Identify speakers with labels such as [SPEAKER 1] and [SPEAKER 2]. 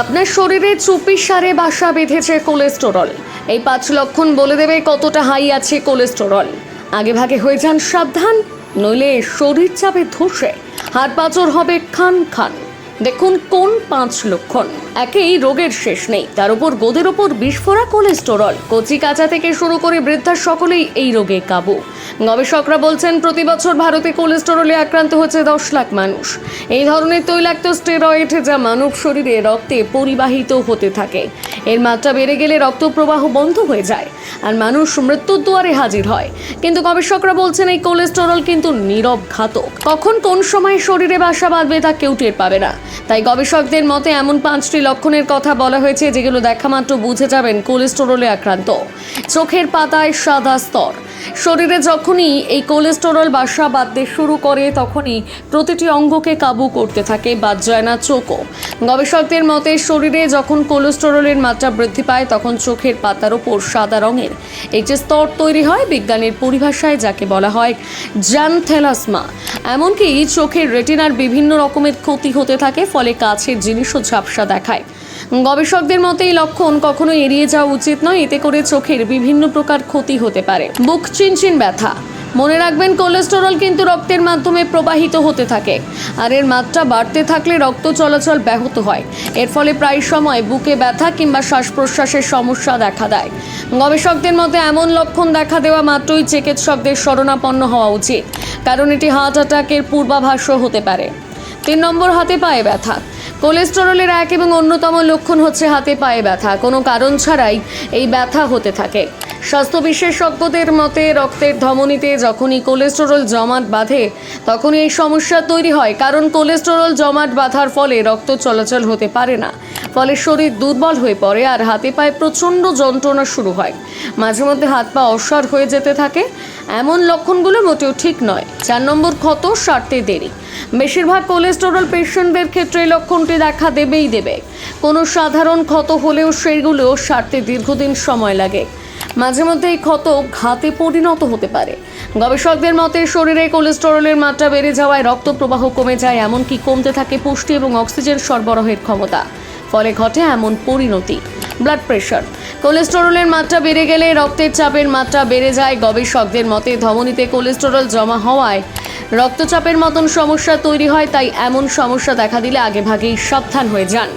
[SPEAKER 1] আপনার শরীরে চুপির সারে বাসা বেঁধেছে কোলেস্টেরল। এই পাঁচ লক্ষণ বলে দেবে কতটা হাই আছে কোলেস্টেরল। আগে ভাগে হয়ে যান সাবধান, নইলে শরীর চাপে ধসে। হাড় পাচর হবে খান খান। দেখুন কোন পাঁচ লক্ষণ। একেই রোগের শেষ নেই। তার উপর গোদের ওপর বিস্ফোরা কোলেস্টেরল। কচি কাঁচা থেকে শুরু করে বৃদ্ধা সকলেই এই রোগে কাবু। গবেষকরা বলছেন, প্রতি বছর ভারতে কোলেস্টেরলে আক্রান্ত হচ্ছে দশ লাখ মানুষ। এই ধরনের তৈলাক্ত স্টেরয়েড যা মানব শরীরে রক্তে পরিবাহিত হতে থাকে। এর মাত্রা বেড়ে গেলে রক্ত প্রবাহ বন্ধ হয়ে যায়। আর মানুষ মৃত্যুর দুয়ারে হাজির হয়। কিন্তু গবেষকরা বলছেন এই কোলেস্টেরল কিন্তু নীরব ঘাতক। কখন কোন সময় শরীরে বাসা বাঁধবে তা কেউ টের পাবে না। তাই গবেষকদের মতে এমন পাঁচটি লক্ষণের কথা বলা হয়েছে যেগুলো দেখা মাত্র বুঝে যাবেন কোলেস্টেরলে আক্রান্ত। চোখের পাতায় সাদা স্তর। শরীরে যখনই এই কোলেস্টেরল বাসা বাঁধতে শুরু করে, তখনই প্রতিটি অঙ্গকে কাবু করতে থাকে বাদ যায় না চোখও। গবেষকদের মতে, শরীরে যখন কোলেস্টেরলের মাত্রা বৃদ্ধি পায়, তখন চোখের পাতার ওপর সাদা রঙের একটি স্তর তৈরি হয় বিজ্ঞানের পরিভাষায়, যাকে বলা হয় জ্যানথেলাসমা। এমনকি চোখের রেটিনার বিভিন্ন রকমের ক্ষতি হতে থাকে, ফলে কাছের জিনিসও ঝাপসা দেখায়। গবেষকদের মতে, এই লক্ষণ কখনো এড়িয়ে যাওয়া উচিত নয়। এতে করে চোখের বিভিন্ন প্রকার ক্ষতি হতে পারে। বুক চিনচিন ব্যথা। মনে রাখবেন, কোলেস্টেরল কিন্তু রক্তের মাধ্যমে প্রবাহিত হতে থাকে। আর এর মাত্রা বাড়তে থাকলে রক্ত চলাচল ব্যাহত হয়। এর ফলে প্রায় সময় বুকে ব্যথা কিংবা শ্বাস প্রশ্বাসের সমস্যা দেখা দেয়। গবেষকদের মতে, এমন লক্ষণ দেখা দেওয়া মাত্রই চিকিৎসকদের শরণাপন্ন হওয়া উচিত। কারণ এটি হার্ট অ্যাটাকের পূর্বাভাসও হতে পারে। তিন নম্বর, হাতে পায়ে ব্যথা। কোলেস্টেরলের এক এবং অন্যতম লক্ষণ হচ্ছে হাতে পায়ে ব্যথা। কোনো কারণ ছাড়াই এই ব্যথা হতে থাকে। স্বাস্থ্য বিশেষজ্ঞদের মতে, রক্তের ধমনীতে যখনই কোলেস্টেরল জমাট বাঁধে, তখনই এই সমস্যা তৈরি হয়। কারণ কোলেস্টেরল জমাট বাঁধার ফলে রক্ত চলাচল হতে পারে না। ফলে শরীর দুর্বল হয়ে পড়ে আর হাতে পায়ে প্রচণ্ড যন্ত্রণা শুরু হয়। মাঝে মধ্যে হাত পা অসার হয়ে যেতে থাকে। এমন লক্ষণগুলো মোটেও ঠিক নয়। চার নম্বর, ক্ষত সারতে দেরি। বেশিরভাগ কোলেস্টেরল পেশেন্টদের ক্ষেত্রে লক্ষণটি দেখা দেবেই দেবে। কোনো সাধারণ ক্ষত হলেও সেগুলো সারতে দীর্ঘদিন সময় লাগে। মাঝে মধ্যে এই ক্ষত ঘাতে পরিণত হতে পারে। গবেষকদের মতে, শরীরে কোলেস্টেরলের মাত্রা বেড়ে যাওয়ায় রক্ত প্রবাহ কমে যায়, এমনকি কমতে থাকে পুষ্টি এবং অক্সিজেন সরবরাহের ক্ষমতা। ফলে ঘটে এমন পরিণতি। Blood pressure. কোলেস্টেরলের মাত্রা বেড়ে গেলে রক্তের চাপের মাত্রা বেড়ে যায়। গবেষকদের মতে, ধমনীতে কোলেস্টেরল জমা হওয়ায় রক্তচাপের মতন সমস্যা তৈরি হয়, তাই এমন সমস্যা দেখা দিলে আগেভাগেই সাবধান হয়ে যান।